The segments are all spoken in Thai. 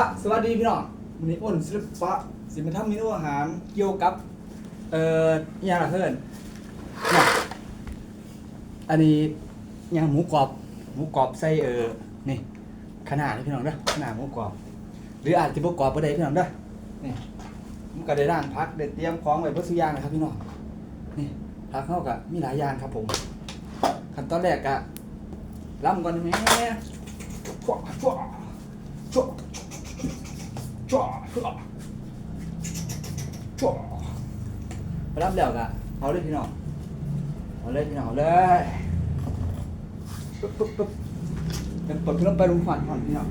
ปะสวัสดีพี่น้องวันนี้อ้นศิลปะสิมาทำเมนูอาหารเกี่ยวกับ เอ่อย่างละเพื่อนเนี่ยอันนี้ย่างหมูกรอบ หมูกรอบใส่เออนี่ขนาดพี่น้องเด้อขนาดหมูกรอบ หรืออาจจะบ่กรอบบ่ได้พี่น้องเด้อนี่มันก็ได้ร่างพักได้เตรียมของไว้เพื่อซื้อย่างนะครับพี่น้องนี่พักเข้ากับมีหลายอย่างครับผมขั้นตอนแรกกะล้ำก่อนแหมชั่วชั่วชั่ว จ้าจ้าจ้าไปรับแล้วกะเอาเลยพี่น้องเอาเลยพี่น้องเลยปึ๊บปึ๊บปึ๊บเป็นปิดเครื่องไปลุงฝันก่อนพี่น้อง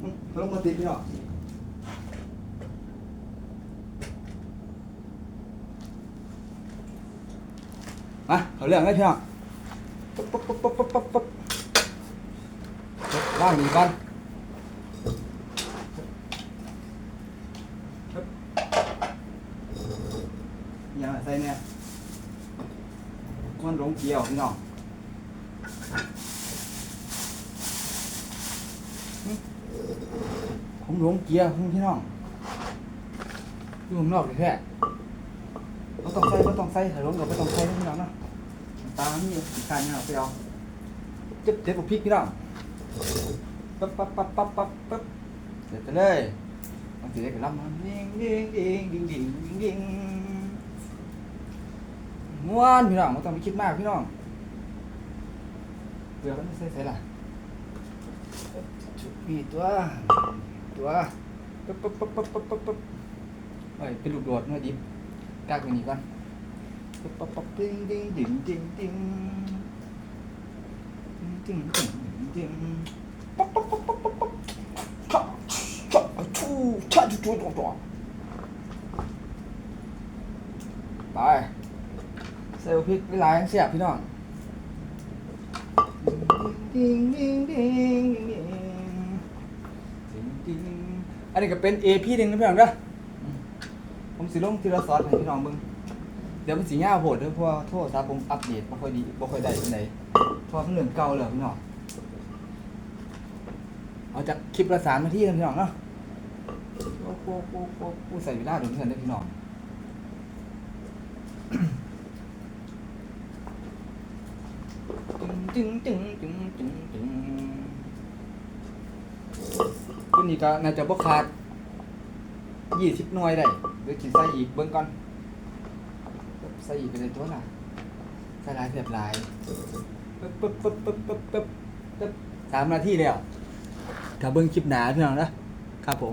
อืมลงมาติดพี่น้องมาเอาเรื่องเลยพี่น้องปึ๊บปึ๊บปึ๊บปึ๊บปึ๊บ ว่างหนึ่งก่อนอย่าใส่เนี่ยมันหลงเกี่ยวพี่น้องผมหลงเกียร์พี่น้องอยู่ข้างนอกเลยแค่ไม่ต้องใส่ไม่ต้องใส่ถ้าหลงก็ไม่ต้องใส่พี่น้องเนาะตามนี่สีขายเนี่ยเอาไปเอาเจ็บเจ็บกับพริกพี่น้อง ปั๊บปั๊บปั๊บปั๊บปั๊บปั๊บเสร็จไปเลยบางทีก็รับมันดิงดิงดิงดิงดิงดิงดิงม้วนพี่น้องไม่ต้องไปคิดมากพี่น้องเบื่อก็ไม่ใส่ใส่ละชุบมีตัวตัวปั๊บปั๊บปั๊บปั๊บปั๊บปั๊บปั๊บเอ้ยเป็นลูกโดดเนื้อดิบกากไปนี่ก่อนปั๊บปั๊บปั๊บดิงดิงดิงดิงดิง ดิงดิงดิงดิงป๊อปป๊อปป๊อปป๊อปป๊อปป๊อปชะชะชูชะชูชูชูชูไปใส่พริกหลายเสียบพี่น้องดิงดิงดิงดิงดิงดิงดิงอันนี้ก็เป็น AP หนึ่งนะพี่น้องเด้ออืมผมสิลงทีละซอสให้พี่น้องเบิ่งเดี๋ยวมันสิยาโหดเด้อเพราะว่าโทรศัพท์ผมอัปเดตบ่ค่อยดีบ่ค่อยได้ปานใดเพราะว่ามันเรื่องเก่าแล้วพี่น้องเอาจากคลิปละสามนาทีนพี่น้องเนาะโอ้โหโอ้โหโอ้โหใส่เวลาถึงเพื่อนได้พี่น้องจึงจึงจึงจึงจึงตัวนี้ก็น่าจะบ่ขาดยี่สิบหน่วยได้เดี๋ยวจิใส่อีกเบิ่งก่อนใส่อีกไปเลยตัวละใส่หลายเสียบหลาย ปึ๊บปึ๊บปึ๊บปึ๊บปึ๊บปึ๊บปึ๊บสามนาทีแล้วถ้าเบิ่งคลิปหนาพี่น้องนะครับผม